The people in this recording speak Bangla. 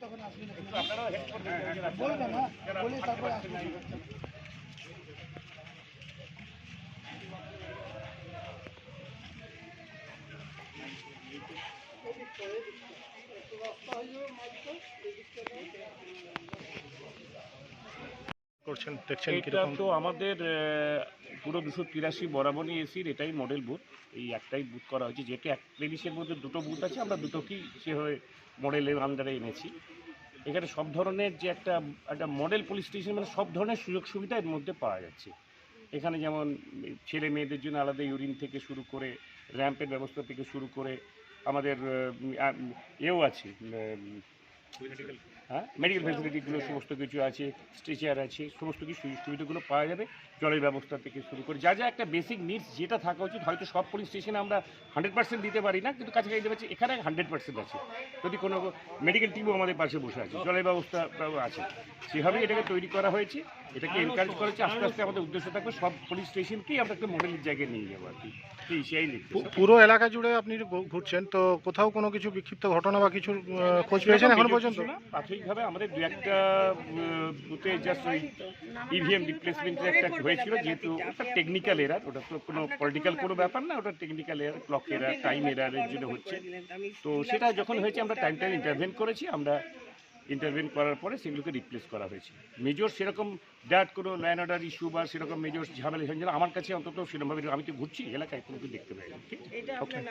তখন আসবেন বলবেন না হ্যাঁ, হ্যাঁ, বলে তারপরে আসবেন রাস্তা হয়ে যাবে মাঝখান করছেন দেখছেন এটা তো আমাদের পুরো দুশো তিরাশি বরাবরই এসির এটাই মডেল বুথ এই একটাই বুথ করা হয়েছে যেহেতু এক প্রেমিসের মধ্যে দুটো বুথ আছে আমরা দুটোকেই সেভাবে মডেলের আন্ডারে এনেছি। এখানে সব ধরনের যে একটা একটা মডেল পুলিশ স্টেশন মানে সব ধরনের সুযোগ সুবিধা এর মধ্যে পাওয়া যাচ্ছে। এখানে যেমন ছেলে মেয়েদের জন্য আলাদা ইউরিন থেকে শুরু করে র্যাম্পের ব্যবস্থা থেকে শুরু করে আমাদের এও আছে হ্যাঁ? মেডিকেল ফেসিলিটিগুলো সমস্ত কিছু আছে স্ট্রেচার আছে সমস্ত কিছু সুযোগ সুবিধাগুলো পাওয়া যাবে। জলের ব্যবস্থা থেকে শুরু করে যা যা একটা বেসিক নিডস যেটা থাকা উচিত হয়তো সব পুলিশ স্টেশনে আমরা হান্ড্রেড পার্সেন্ট দিতে পারি না কিন্তু কাছাকাছি দিতে পারছি এখানে হান্ড্রেড পার্সেন্ট আছে। যদি কোনো মেডিকেল টিমও আমাদের পাশে বসে আছে জলের ব্যবস্থা আছে। সেভাবেই এটাকে তৈরি করা হয়েছে এটাকে এনকারেজ করা হচ্ছে আস্তে আস্তে আমাদের উদ্দেশ্য থাকবে সব পুলিশ স্টেশনকেই আমরা একটা মডেলের জায়গায় নিয়ে যাব আর কি। সেই পুরো এলাকা জুড়ে আপনি ঘুরছেন তো কোথাও কোনো কিছু বিক্ষিপ্ত ঘটনা বা কিছু খোঁজ পেয়েছেন এখন পর্যন্ত? না, প্রাথমিকভাবে আমাদের দু একটা বুথে জাস্ট ওই ইভিএম রিপ্লেসমেন্টের একটা হয়েছিল যেহেতু ওটা টেকনিক্যাল এরার ওটা তো কোনো পলিটিক্যাল কোনো ব্যাপার না ওটা technical error clock error time এরারের জন্য হচ্ছে। তো সেটা যখন হয়েছে আমরা টাইম টাইম ইন্টারভেন করেছি আমরা ইন্টারভেন করার পরে সেগুলোকে রিপ্লেস করা হয়েছে। মেজর সেরকম ড্যাট কোনো ল্যান্ড অর্ডার ইস্যু বা সেরকম মেজর ঝামেলা ঝঞ্ঝালা আমার কাছে অন্তত সেরকমভাবে আমি তো ঘুরছি এলাকায় কোনো দেখতে পাই ঠিক? আপনার